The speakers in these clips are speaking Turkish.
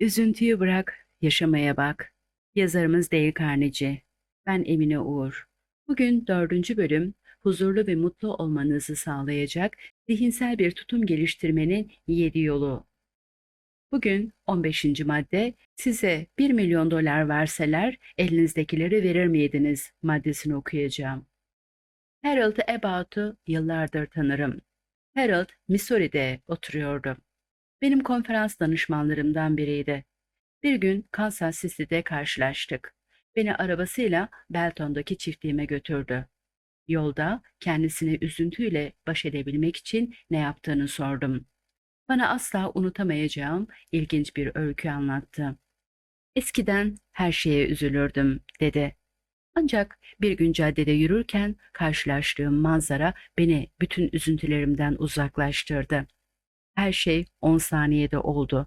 Üzüntüyü bırak, yaşamaya bak. Yazarımız Dale Carnegie. Ben Emine Uğur. Bugün dördüncü bölüm huzurlu ve mutlu olmanızı sağlayacak zihinsel bir tutum geliştirmenin yedi yolu. Bugün 15. madde size 1 milyon dolar verseler elinizdekileri verir miydiniz maddesini okuyacağım. Harold Abbot'u yıllardır tanırım. Harold Missouri'de oturuyordu. Benim konferans danışmanlarımdan biriydi. Bir gün Kansas City'de karşılaştık. Beni arabasıyla Belton'daki çiftliğime götürdü. Yolda kendisine üzüntüyle baş edebilmek için ne yaptığını sordum. Bana asla unutamayacağım ilginç bir öykü anlattı. Eskiden her şeye üzülürdüm, dedi. Ancak bir gün caddede yürürken karşılaştığım manzara beni bütün üzüntülerimden uzaklaştırdı. Her şey 10 saniyede oldu.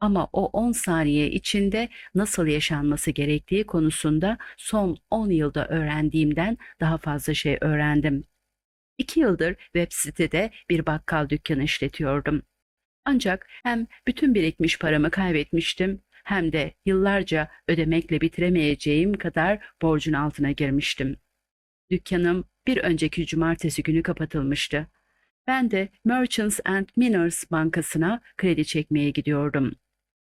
Ama o 10 saniye içinde nasıl yaşanması gerektiği konusunda son 10 yılda öğrendiğimden daha fazla şey öğrendim. İki yıldır web sitede bir bakkal dükkanı işletiyordum. Ancak hem bütün birikmiş paramı kaybetmiştim hem de yıllarca ödemekle bitiremeyeceğim kadar borcun altına girmiştim. Dükkanım bir önceki cumartesi günü kapatılmıştı. Ben de Merchants and Miners Bankası'na kredi çekmeye gidiyordum.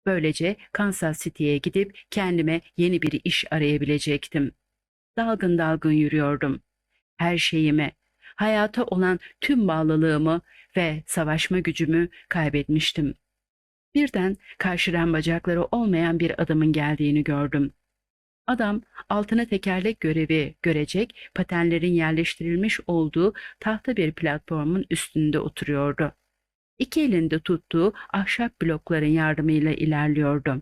Böylece Kansas City'ye gidip kendime yeni bir iş arayabilecektim. Dalgın dalgın yürüyordum. Her şeyimi, hayata olan tüm bağlılığımı ve savaşma gücümü kaybetmiştim. Birden karşıdan bacakları olmayan bir adamın geldiğini gördüm. Adam altına tekerlek görevi görecek patenlerin yerleştirilmiş olduğu tahta bir platformun üstünde oturuyordu. İki elinde tuttuğu ahşap blokların yardımıyla ilerliyordu.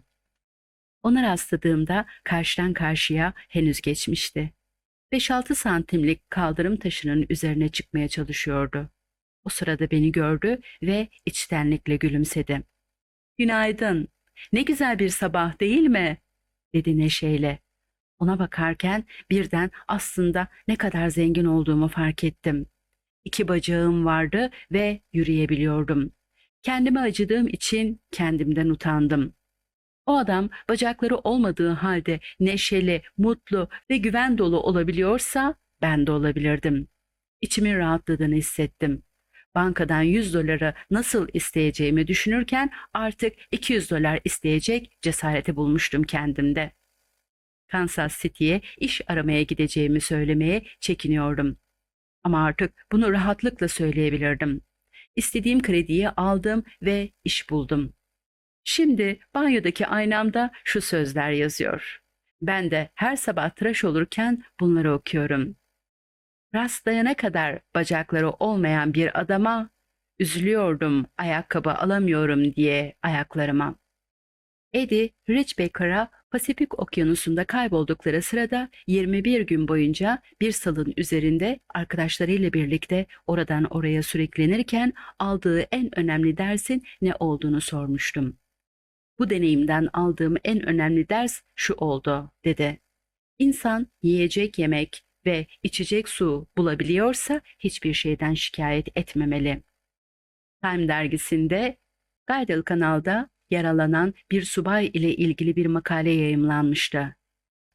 Ona rastladığımda karşıdan karşıya henüz geçmişti. 5-6 santimlik kaldırım taşının üzerine çıkmaya çalışıyordu. O sırada beni gördü ve içtenlikle gülümsedi. Günaydın. Ne güzel bir sabah değil mi? dedi neşeyle. Ona bakarken birden aslında ne kadar zengin olduğumu fark ettim. İki bacağım vardı ve yürüyebiliyordum. Kendime acıdığım için kendimden utandım. O adam bacakları olmadığı halde neşeli, mutlu ve güven dolu olabiliyorsa ben de olabilirdim. İçimin rahatladığını hissettim. Bankadan 100 doları nasıl isteyeceğimi düşünürken artık 200 dolar isteyecek cesareti bulmuştum kendimde. Kansas City'ye iş aramaya gideceğimi söylemeye çekiniyordum. Ama artık bunu rahatlıkla söyleyebilirdim. İstediğim krediyi aldım ve iş buldum. Şimdi banyodaki aynamda şu sözler yazıyor. Ben de her sabah tıraş olurken bunları okuyorum. Rastlayana kadar bacakları olmayan bir adama üzülüyordum ayakkabı alamıyorum diye ayaklarıma. Eddie Richbacker'a Pasifik Okyanusu'nda kayboldukları sırada 21 gün boyunca bir salın üzerinde arkadaşlarıyla birlikte oradan oraya sürüklenirken aldığı en önemli dersin ne olduğunu sormuştum. Bu deneyimden aldığım en önemli ders şu oldu, dedi. İnsan yiyecek yemek ve içecek su bulabiliyorsa hiçbir şeyden şikayet etmemeli. Time dergisinde Guadalcanal'da yaralanan bir subay ile ilgili bir makale yayımlanmıştı.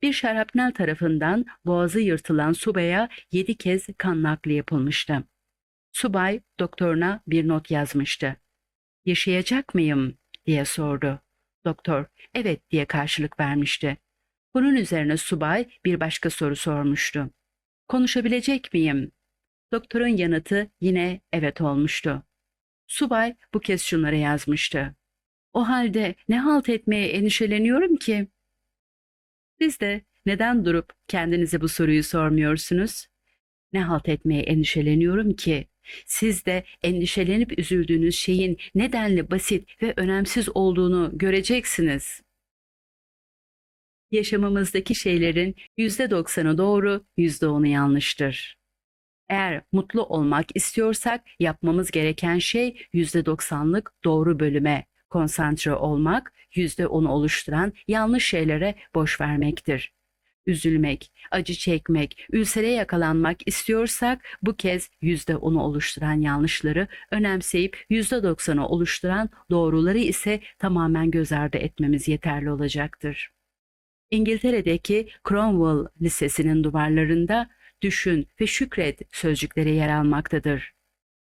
Bir şarapnel tarafından boğazı yırtılan subaya yedi kez kan nakli yapılmıştı. Subay doktoruna bir not yazmıştı. Yaşayacak mıyım diye sordu. Doktor evet diye karşılık vermişti. Bunun üzerine subay bir başka soru sormuştu. Konuşabilecek miyim? Doktorun yanıtı yine evet olmuştu. Subay bu kez şunları yazmıştı. O halde ne halt etmeye endişeleniyorum ki? Siz de neden durup kendinize bu soruyu sormuyorsunuz? Ne halt etmeye endişeleniyorum ki? Siz de endişelenip üzüldüğünüz şeyin nedenli basit ve önemsiz olduğunu göreceksiniz. Yaşamımızdaki şeylerin yüzde doksanı doğru, yüzde onu yanlıştır. Eğer mutlu olmak istiyorsak yapmamız gereken şey yüzde doksanlık doğru bölüme konsantre olmak, yüzde onu oluşturan yanlış şeylere boş vermektir. Üzülmek, acı çekmek, ülsere yakalanmak istiyorsak bu kez yüzde onu oluşturan yanlışları önemseyip yüzde doksanı oluşturan doğruları ise tamamen göz ardı etmemiz yeterli olacaktır. İngiltere'deki Cromwell Lisesi'nin duvarlarında düşün ve şükret sözcükleri yer almaktadır.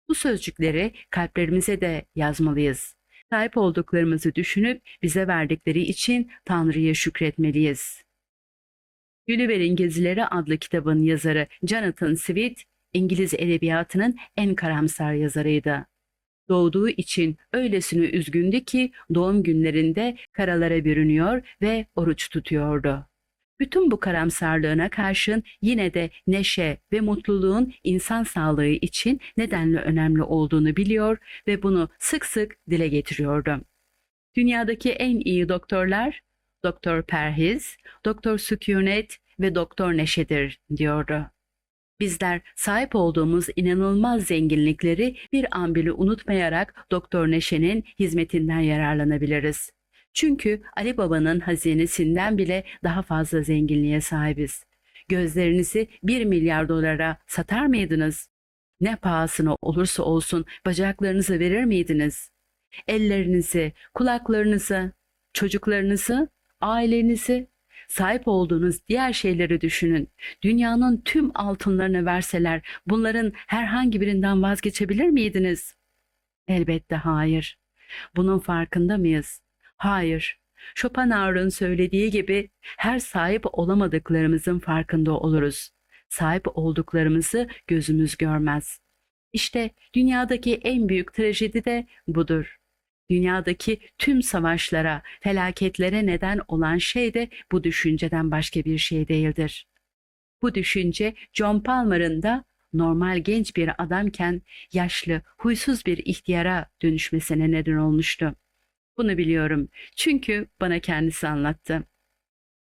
Bu sözcükleri kalplerimize de yazmalıyız. Sahip olduklarımızı düşünüp bize verdikleri için Tanrı'ya şükretmeliyiz. Gulliver'in Gezileri adlı kitabın yazarı Jonathan Swift, İngiliz edebiyatının en karamsar yazarıydı. Doğduğu için öylesine üzgündü ki doğum günlerinde karalara bürünüyor ve oruç tutuyordu. Bütün bu karamsarlığına karşın yine de neşe ve mutluluğun insan sağlığı için nedenle önemli olduğunu biliyor ve bunu sık sık dile getiriyordu. Dünyadaki en iyi doktorlar Doktor Perhiz, Doktor Sükunet ve Doktor Neşe'dir diyordu. Bizler sahip olduğumuz inanılmaz zenginlikleri bir an bile unutmayarak Doktor Neşe'nin hizmetinden yararlanabiliriz. Çünkü Ali Baba'nın hazinesinden bile daha fazla zenginliğe sahibiz. Gözlerinizi bir milyar dolara satar mıydınız? Ne pahasına olursa olsun bacaklarınızı verir miydiniz? Ellerinizi, kulaklarınızı, çocuklarınızı, ailenizi, sahip olduğunuz diğer şeyleri düşünün. Dünyanın tüm altınlarını verseler bunların herhangi birinden vazgeçebilir miydiniz? Elbette hayır. Bunun farkında mıyız? Hayır. Schopenhauer'ın söylediği gibi her sahip olamadıklarımızın farkında oluruz. Sahip olduklarımızı gözümüz görmez. İşte dünyadaki en büyük trajedi de budur. Dünyadaki tüm savaşlara, felaketlere neden olan şey de bu düşünceden başka bir şey değildir. Bu düşünce John Palmer'ın da normal genç bir adamken yaşlı, huysuz bir ihtiyara dönüşmesine neden olmuştu. Bunu biliyorum çünkü bana kendisi anlattı.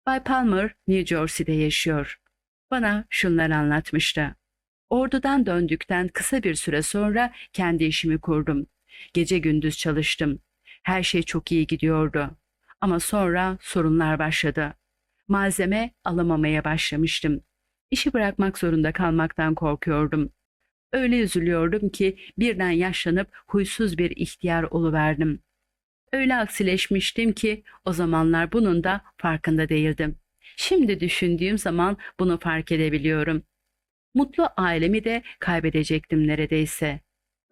Bay Palmer New Jersey'de yaşıyor. Bana şunları anlatmıştı. Ordudan döndükten kısa bir süre sonra kendi işimi kurdum. Gece gündüz çalıştım. Her şey çok iyi gidiyordu. Ama sonra sorunlar başladı. Malzeme alamamaya başlamıştım. İşi bırakmak zorunda kalmaktan korkuyordum. Öyle üzülüyordum ki birden yaşlanıp huysuz bir ihtiyar oluverdim. Öyle aksileşmiştim ki o zamanlar bunun da farkında değildim. Şimdi düşündüğüm zaman bunu fark edebiliyorum. Mutlu ailemi de kaybedecektim neredeyse.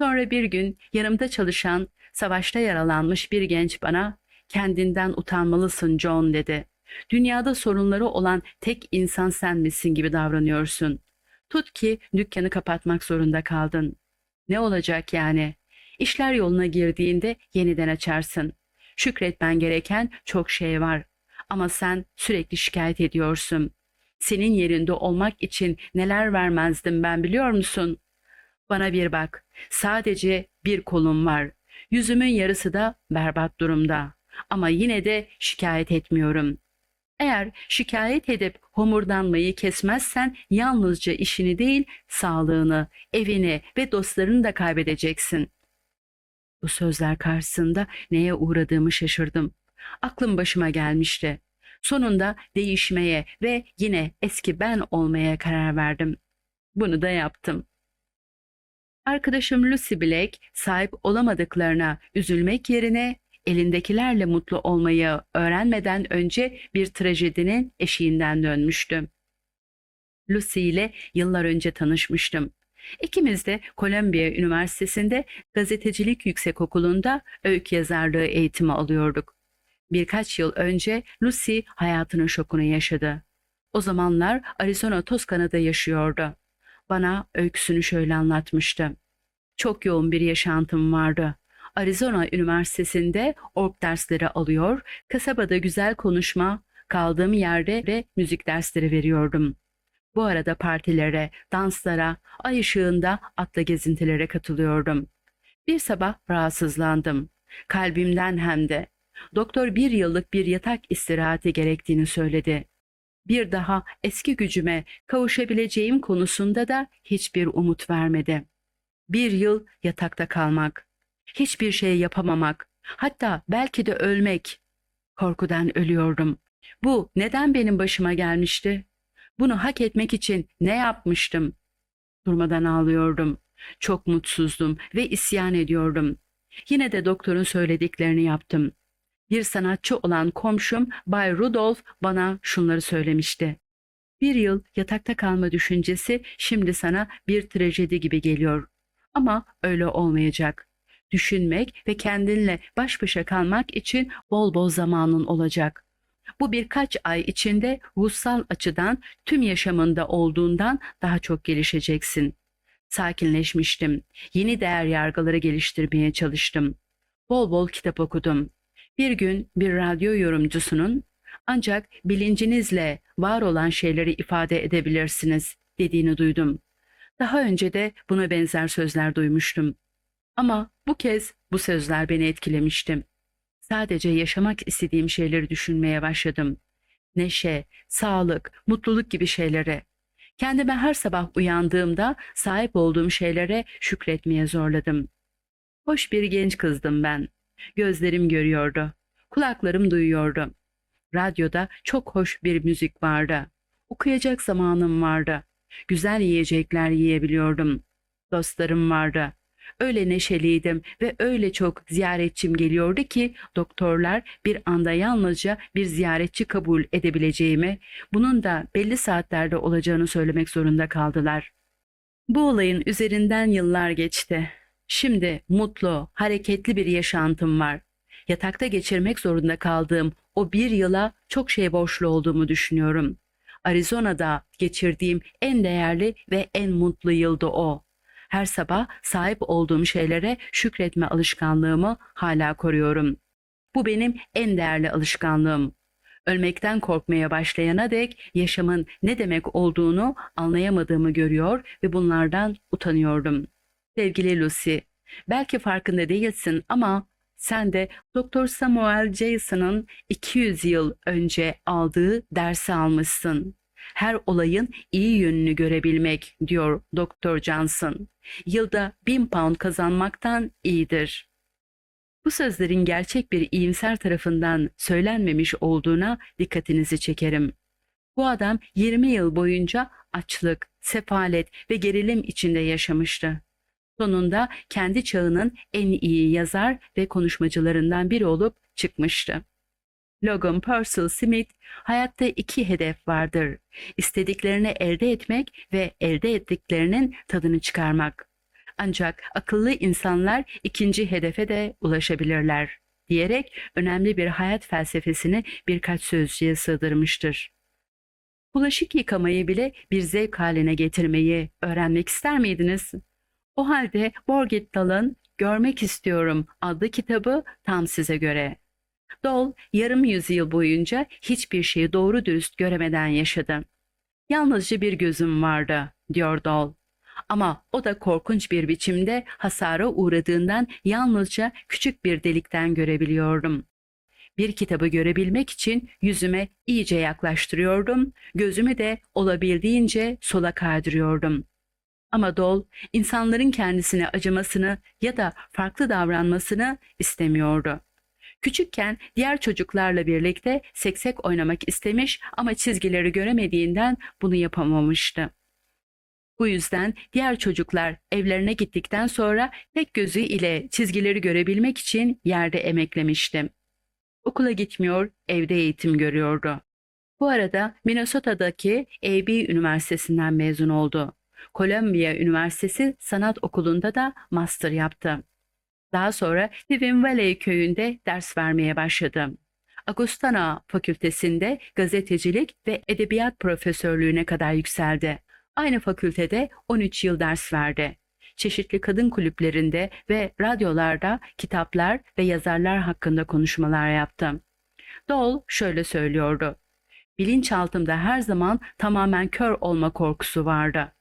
Sonra bir gün yanımda çalışan, savaşta yaralanmış bir genç bana kendinden utanmalısın John dedi. Dünyada sorunları olan tek insan sen misin gibi davranıyorsun. Tut ki dükkanı kapatmak zorunda kaldın. Ne olacak yani? İşler yoluna girdiğinde yeniden açarsın. Şükretmen gereken çok şey var. Ama sen sürekli şikayet ediyorsun. Senin yerinde olmak için neler vermezdim ben biliyor musun? Bana bir bak. Sadece bir kolum var. Yüzümün yarısı da berbat durumda. Ama yine de şikayet etmiyorum. Eğer şikayet edip homurdanmayı kesmezsen yalnızca işini değil, sağlığını, evini ve dostlarını da kaybedeceksin. Bu sözler karşısında neye uğradığımı şaşırdım. Aklım başıma gelmişti. Sonunda değişmeye ve yine eski ben olmaya karar verdim. Bunu da yaptım. Arkadaşım Lucy Black sahip olamadıklarına üzülmek yerine elindekilerle mutlu olmayı öğrenmeden önce bir trajedinin eşiğinden dönmüştü. Lucy ile yıllar önce tanışmıştım. İkimiz de Columbia Üniversitesi'nde gazetecilik yüksekokulu'nda öykü yazarlığı eğitimi alıyorduk. Birkaç yıl önce Lucy hayatının şokunu yaşadı. O zamanlar Arizona Toskana'da yaşıyordu. Bana öyküsünü şöyle anlatmıştı. Çok yoğun bir yaşantım vardı. Arizona Üniversitesi'nde org dersleri alıyor, kasabada güzel konuşma, kaldığım yerde de müzik dersleri veriyordum. Bu arada partilere, danslara, ay ışığında atla gezintilere katılıyordum. Bir sabah rahatsızlandım. Kalbimden hem de. Doktor bir yıllık bir yatak istirahati gerektiğini söyledi. Bir daha eski gücüme kavuşabileceğim konusunda da hiçbir umut vermedi. Bir yıl yatakta kalmak, hiçbir şey yapamamak, hatta belki de ölmek. Korkudan ölüyordum. Bu neden benim başıma gelmişti? Bunu hak etmek için ne yapmıştım? Durmadan ağlıyordum. Çok mutsuzdum ve isyan ediyordum. Yine de doktorun söylediklerini yaptım. Bir sanatçı olan komşum Bay Rudolf bana şunları söylemişti. Bir yıl yatakta kalma düşüncesi şimdi sana bir trajedi gibi geliyor. Ama öyle olmayacak. Düşünmek ve kendinle baş başa kalmak için bol bol zamanın olacak. Bu birkaç ay içinde ruhsal açıdan tüm yaşamında olduğundan daha çok gelişeceksin. Sakinleşmiştim. Yeni değer yargıları geliştirmeye çalıştım. Bol bol kitap okudum. Bir gün bir radyo yorumcusunun ancak bilincinizle var olan şeyleri ifade edebilirsiniz dediğini duydum. Daha önce de buna benzer sözler duymuştum. Ama bu kez bu sözler beni etkilemişti. Sadece yaşamak istediğim şeyleri düşünmeye başladım. Neşe, sağlık, mutluluk gibi şeylere. Kendime her sabah uyandığımda sahip olduğum şeylere şükretmeye zorladım. Hoş bir genç kızdım ben. Gözlerim görüyordu. Kulaklarım duyuyordu. Radyoda çok hoş bir müzik vardı. Okuyacak zamanım vardı. Güzel yiyecekler yiyebiliyordum. Dostlarım vardı. Öyle neşeliydim ve öyle çok ziyaretçim geliyordu ki doktorlar bir anda yalnızca bir ziyaretçi kabul edebileceğimi, bunun da belli saatlerde olacağını söylemek zorunda kaldılar. Bu olayın üzerinden yıllar geçti. Şimdi mutlu, hareketli bir yaşantım var. Yatakta geçirmek zorunda kaldığım o bir yıla çok şey borçlu olduğumu düşünüyorum. Arizona'da geçirdiğim en değerli ve en mutlu yıldı o. Her sabah sahip olduğum şeylere şükretme alışkanlığımı hala koruyorum. Bu benim en değerli alışkanlığım. Ölmekten korkmaya başlayana dek yaşamın ne demek olduğunu anlayamadığımı görüyor ve bunlardan utanıyordum. Sevgili Lucy, belki farkında değilsin ama sen de Dr. Samuel Jason'ın 200 yıl önce aldığı dersi almışsın. Her olayın iyi yönünü görebilmek diyor Dr. Johnson. Yılda bin pound kazanmaktan iyidir. Bu sözlerin gerçek bir iyimser tarafından söylenmemiş olduğuna dikkatinizi çekerim. Bu adam 20 yıl boyunca açlık, sefalet ve gerilim içinde yaşamıştı. Sonunda kendi çağının en iyi yazar ve konuşmacılarından biri olup çıkmıştı. Logan Purcell Smith, hayatta iki hedef vardır. İstediklerini elde etmek ve elde ettiklerinin tadını çıkarmak. Ancak akıllı insanlar ikinci hedefe de ulaşabilirler diyerek önemli bir hayat felsefesini birkaç sözcüğe sığdırmıştır. Bulaşık yıkamayı bile bir zevk haline getirmeyi öğrenmek ister miydiniz? O halde Borgit Dal'ın Görmek İstiyorum adlı kitabı tam size göre. Dol yarım yüzyıl boyunca hiçbir şeyi doğru dürüst göremeden yaşadı. Yalnızca bir gözüm vardı, diyor Dol. Ama o da korkunç bir biçimde hasara uğradığından yalnızca küçük bir delikten görebiliyordum. Bir kitabı görebilmek için yüzüme iyice yaklaştırıyordum, gözümü de olabildiğince sola kaydırıyordum. Ama Dol insanların kendisine acımasını ya da farklı davranmasını istemiyordu. Küçükken diğer çocuklarla birlikte seksek oynamak istemiş ama çizgileri göremediğinden bunu yapamamıştı. Bu yüzden diğer çocuklar evlerine gittikten sonra tek gözü ile çizgileri görebilmek için yerde emeklemişti. Okula gitmiyor, evde eğitim görüyordu. Bu arada Minnesota'daki AB Üniversitesi'nden mezun oldu. Columbia Üniversitesi Sanat Okulu'nda da master yaptı. Daha sonra Stephen Valley köyünde ders vermeye başladı. Agostana Fakültesinde gazetecilik ve edebiyat profesörlüğüne kadar yükseldi. Aynı fakültede 13 yıl ders verdi. Çeşitli kadın kulüplerinde ve radyolarda kitaplar ve yazarlar hakkında konuşmalar yaptı. Dol şöyle söylüyordu. Bilinçaltımda her zaman tamamen kör olma korkusu vardı.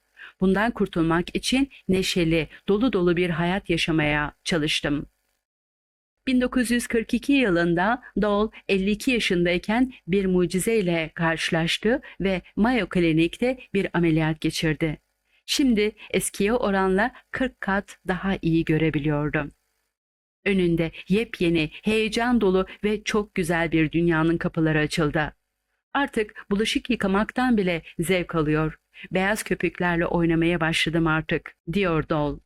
Bundan kurtulmak için neşeli, dolu dolu bir hayat yaşamaya çalıştım. 1942 yılında Dole 52 yaşındayken bir mucizeyle karşılaştı ve Mayo Klinik'te bir ameliyat geçirdi. Şimdi eskiye oranla 40 kat daha iyi görebiliyordu. Önünde yepyeni, heyecan dolu ve çok güzel bir dünyanın kapıları açıldı. Artık bulaşık yıkamaktan bile zevk alıyor. Beyaz köpüklerle oynamaya başladım artık, diyor Dol.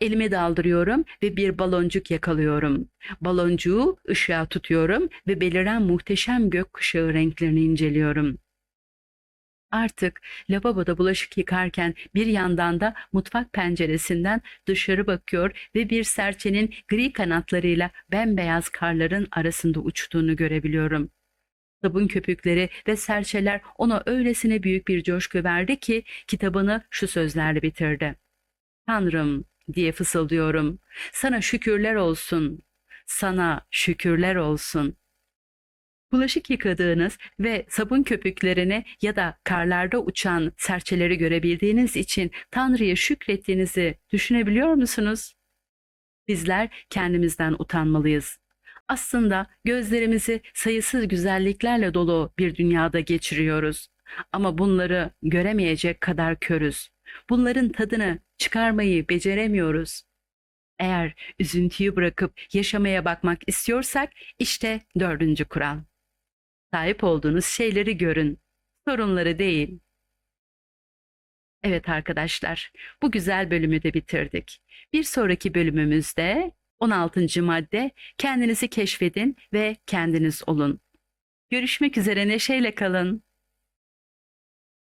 Elimi daldırıyorum ve bir baloncuk yakalıyorum. Baloncuğu ışığa tutuyorum ve beliren muhteşem gökkuşağı renklerini inceliyorum. Artık lavaboda bulaşık yıkarken bir yandan da mutfak penceresinden dışarı bakıyor ve bir serçenin gri kanatlarıyla bembeyaz karların arasında uçtuğunu görebiliyorum. Sabun köpükleri ve serçeler ona öylesine büyük bir coşku verdi ki kitabını şu sözlerle bitirdi. Tanrım diye fısıldıyorum. Sana şükürler olsun. Sana şükürler olsun. Bulaşık yıkadığınız ve sabun köpüklerini ya da karlarda uçan serçeleri görebildiğiniz için Tanrı'ya şükrettiğinizi düşünebiliyor musunuz? Bizler kendimizden utanmalıyız. Aslında gözlerimizi sayısız güzelliklerle dolu bir dünyada geçiriyoruz. Ama bunları göremeyecek kadar körüz. Bunların tadını çıkarmayı beceremiyoruz. Eğer üzüntüyü bırakıp yaşamaya bakmak istiyorsak işte dördüncü kural. Sahip olduğunuz şeyleri görün, sorunları değil. Evet arkadaşlar, bu güzel bölümü de bitirdik. Bir sonraki bölümümüzde 16. madde kendinizi keşfedin ve kendiniz olun. Görüşmek üzere neşeyle kalın.